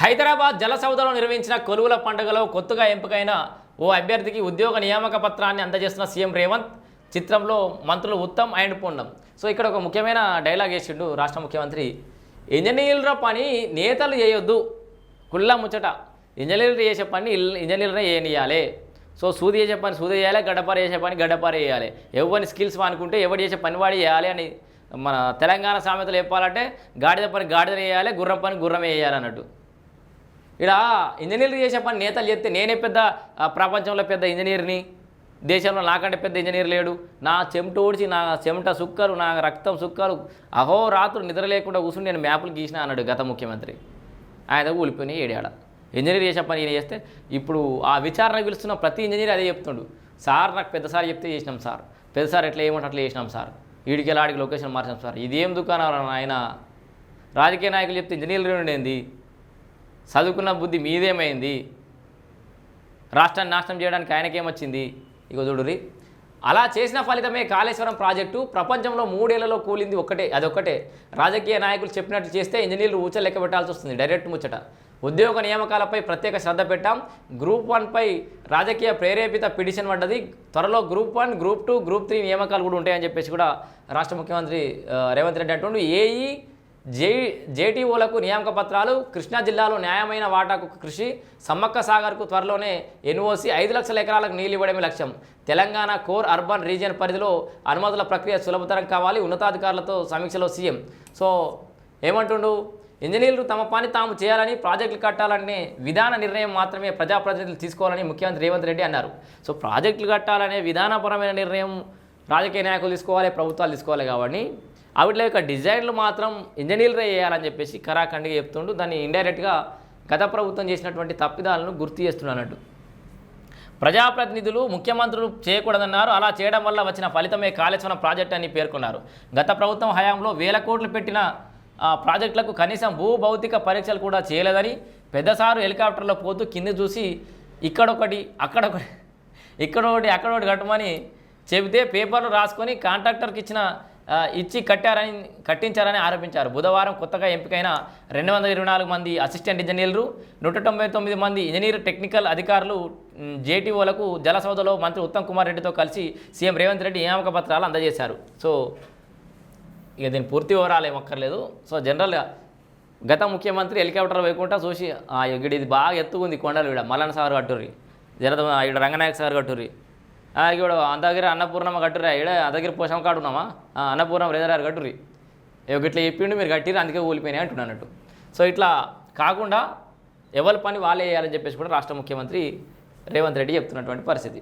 హైదరాబాద్ జలసౌధలో నిర్వహించిన కొలువుల పండుగలో కొత్తగా ఎంపికైన ఓ అభ్యర్థికి ఉద్యోగ నియామక పత్రాన్ని అందజేస్తున్న సీఎం రేవంత్ చిత్రంలో మంత్రులు ఉత్తమ్ అండ్ పూర్ణం సో ఇక్కడ ఒక ముఖ్యమైన డైలాగ్ వేసిండు రాష్ట్ర ముఖ్యమంత్రి. ఇంజనీర్ల పని నేతలు చేయొద్దు కుళ్ళ ముచ్చట. ఇంజనీర్లు చేసే పని ఇంజనీర్లనే చేయనియాలి సో సూది చేసే పని సూది చేయాలి గడ్డపార చేసే పని గడ్డపార చేయాలి. ఎవరిని స్కిల్స్ అనుకుంటే ఎవరు చేసే పని వాడి చేయాలి అని మన తెలంగాణ సామెతలు చెప్పాలంటే గాడిద పని గాడిద వేయాలి గుర్రం పని గుర్రం వేయాలి అన్నట్టు. ఇక్కడ ఇంజనీర్లు చేసే పని నేతలు చెప్తే నేనే పెద్ద ప్రపంచంలో పెద్ద ఇంజనీర్ని. దేశంలో నాకంటే పెద్ద ఇంజనీర్ లేడు. నా చెమట ఓడిచి నా చెమట సుక్కరు నా రక్తం సుక్కరు అహోరాత్రులు నిద్ర లేకుండా కూర్చుని నేను మ్యాపులు గీసిన అన్నాడు గత ముఖ్యమంత్రి. ఆయన ఊలిపోయినాయి ఏడాడ ఇంజనీర్ చేసే పని ఈయన చేస్తే ఇప్పుడు ఆ విచారణ పిలుస్తున్న ప్రతి ఇంజనీర్ అదే చెప్తుండు. సార్ నాకు పెద్దసారి చెప్తే చేసినాం సార్. పెద్దసారి ఎట్లా ఏమంటే అట్లా చేసినాం సార్. ఈడికి ఆడికి లొకేషన్ మార్చాం సార్. ఇదేం దుకాణం ఆయన? రాజకీయ నాయకులు చెప్తే ఇంజనీర్లు ఉండేది చదువుకున్న బుద్ధి మీదేమైంది? రాష్ట్రాన్ని నాశనం చేయడానికి ఆయనకేమొచ్చింది? ఇక చూడురి అలా చేసిన ఫలితమే కాళేశ్వరం ప్రాజెక్టు ప్రపంచంలో మూడేళ్ళలో కూలింది ఒక్కటే అదొక్కటే. రాజకీయ నాయకులు చెప్పినట్టు చేస్తే ఇంజనీర్లు ఊచ లెక్క పెట్టాల్సి వస్తుంది డైరెక్ట్ ముచ్చట. ఉద్యోగ నియామకాలపై ప్రత్యేక శ్రద్ధ పెట్టాం. గ్రూప్ వన్పై రాజకీయ ప్రేరేపిత పిటిషన్ పడ్డది. త్వరలో group one group two group three నియామకాలు కూడా ఉంటాయని చెప్పేసి కూడా రాష్ట్ర ముఖ్యమంత్రి రేవంత్ రెడ్డి అంటుండు. ఏఈ జే జేటీఓలకు నియామక పత్రాలు కృష్ణా జిల్లాలో న్యాయమైన వాటాకు కృషి సమ్మక్క సాగర్కు త్వరలోనే ఎన్ఓసి ఐదు లక్షల ఎకరాలకు నీళ్ళు ఇవ్వడమే లక్ష్యం. తెలంగాణ కోర్ అర్బన్ రీజియన్ పరిధిలో అనుమతుల ప్రక్రియ సులభతరం కావాలి ఉన్నతాధికారులతో సమీక్షలో సీఎం. సో ఏమంటుండు? ఇంజనీర్లు తమ పని తాము చేయాలని ప్రాజెక్టులు కట్టాలనే విధాన నిర్ణయం మాత్రమే ప్రజాప్రతినిధులు తీసుకోవాలని ముఖ్యమంత్రి రేవంత్ రెడ్డి అన్నారు. సో ప్రాజెక్టులు కట్టాలనే విధానపరమైన నిర్ణయం రాజకీయ నాయకులు తీసుకోవాలి ప్రభుత్వాలు తీసుకోవాలి కాబట్టి వాటిలో యొక్క డిజైన్లు మాత్రం ఇంజనీర్లే చేయాలని చెప్పేసి కరాఖండిగా చెప్తుండు. దాన్ని ఇండైరెక్ట్గా గత ప్రభుత్వం చేసినటువంటి తప్పిదాలను గుర్తు చేస్తున్నట్టు ప్రజాప్రతినిధులు ముఖ్యమంత్రులు చేయకూడదన్నారు. అలా చేయడం వల్ల వచ్చిన ఫలితమే కాళేశ్వరం ప్రాజెక్ట్ అని పేర్కొన్నారు. గత ప్రభుత్వం హయాంలో వేల కోట్లు పెట్టిన ఆ, ప్రాజెక్టులకు కనీసం భూ భౌతిక పరీక్షలు కూడా చేయలేదని పెద్దసారు హెలికాప్టర్లో పోతూ కింద చూసి ఇక్కడొకటి అక్కడొకటి ఇక్కడొకటి అక్కడొకటి కట్టమని చెబితే పేపర్లు రాసుకొని కాంట్రాక్టర్కి ఇచ్చిన ఇచ్చి కట్టారని కట్టించారని ఆరోపించారు. బుధవారం కొత్తగా ఎంపికైన రెండు వందల ఇరవై నాలుగు మంది అసిస్టెంట్ ఇంజనీర్లు నూట తొంభై తొమ్మిది మంది ఇంజనీర్ టెక్నికల్ అధికారులు జేటీఓలకు జలసౌధలో మంత్రి ఉత్తమ్ కుమార్ రెడ్డితో కలిసి సీఎం రేవంత్ రెడ్డి నియామక పత్రాలు అందజేశారు. సో ఇక దీని పూర్తి వివరాలు ఏమక్కర్లేదు సో జనరల్గా గత ముఖ్యమంత్రి హెలికాప్టర్ వేయకుండా చూసి "ఆ, ఇక్కడ ఇది బాగా ఎత్తుకుంది కొండలు ఇక్కడ మల్లన్న సార్ కట్టుర్రి జనత ఇక్కడ రంగనాయక సార్ కట్టుర్రి. ఇప్పుడు ఇక్కడ అంతగిరి అన్నపూర్ణమ్మ కట్టుర్రి ఇక్కడ దగ్గర పోషం కాడు ఉన్నామా "ఆ, అన్నపూర్ణం రేదరారు కట్టుర్రి. ఇక ఇట్లా చెప్పిండు మీరు కట్టిరు అందుకే ఊలిపోయినాయి అంటున్నానట్టు అన్నట్టు. సో ఇట్లా కాకుండా ఎవరి పని వాళ్ళే చేయాలని చెప్పేసి కూడా రాష్ట్ర ముఖ్యమంత్రి రేవంత్ రెడ్డి చెప్తున్నటువంటి పరిస్థితి.